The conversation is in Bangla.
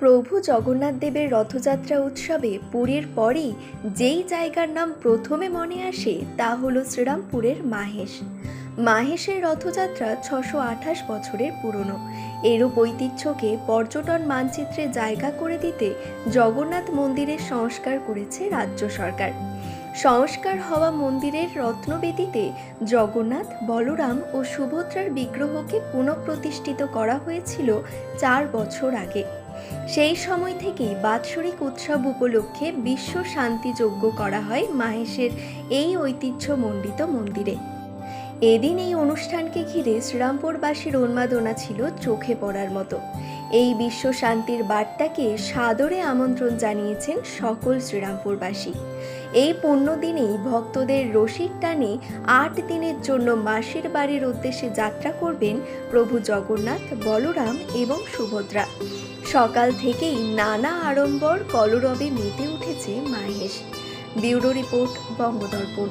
প্রভু জগন্নাথ দেবের রথযাত্রা উৎসবে পুরীর পরেই যেই জায়গার নাম প্রথমে মনে আসে তা হলো শ্রীরামপুরের মাহেশ। মাহেশের রথযাত্রা ছশো আঠাশ বছরের পুরনো। এরূপ ঐতিহ্যকে পর্যটন মানচিত্রে জায়গা করে দিতে জগন্নাথ মন্দিরের সংস্কার করেছে রাজ্য সরকার। সংস্কার হওয়া মন্দিরের রত্নবেদিতে জগন্নাথ, বলরাম ও সুভদ্রার বিগ্রহকে পুনঃপ্রতিষ্ঠিত করা হয়েছিল চার বছর আগে। সেই সময় থেকেই বাৎসরিক উৎসব উপলক্ষে বিশ্ব শান্তি যজ্ঞ করা হয় মাহেশের এই ঐতিহ্যমণ্ডিত মন্দিরে। এদিন এই অনুষ্ঠানকে ঘিরে শ্রীরামপুরবাসীর উন্মাদনা ছিল চোখে পড়ার মতো। এই বিশ্ব শান্তির বার্তাকে সাদরে আমন্ত্রণ জানিয়েছেন সকল শ্রীরামপুরবাসী। এই পুণ্য দিনেই ভক্তদের রশির টানে আট দিনের জন্য মাসির বাড়ির উদ্দেশ্যে যাত্রা করবেন প্রভু জগন্নাথ, বলরাম এবং সুভদ্রা। সকাল থেকেই নানা আড়ম্বর কলরবে মেতে উঠেছে মাহেশ। Bureau report বঙ্গদর্পণ।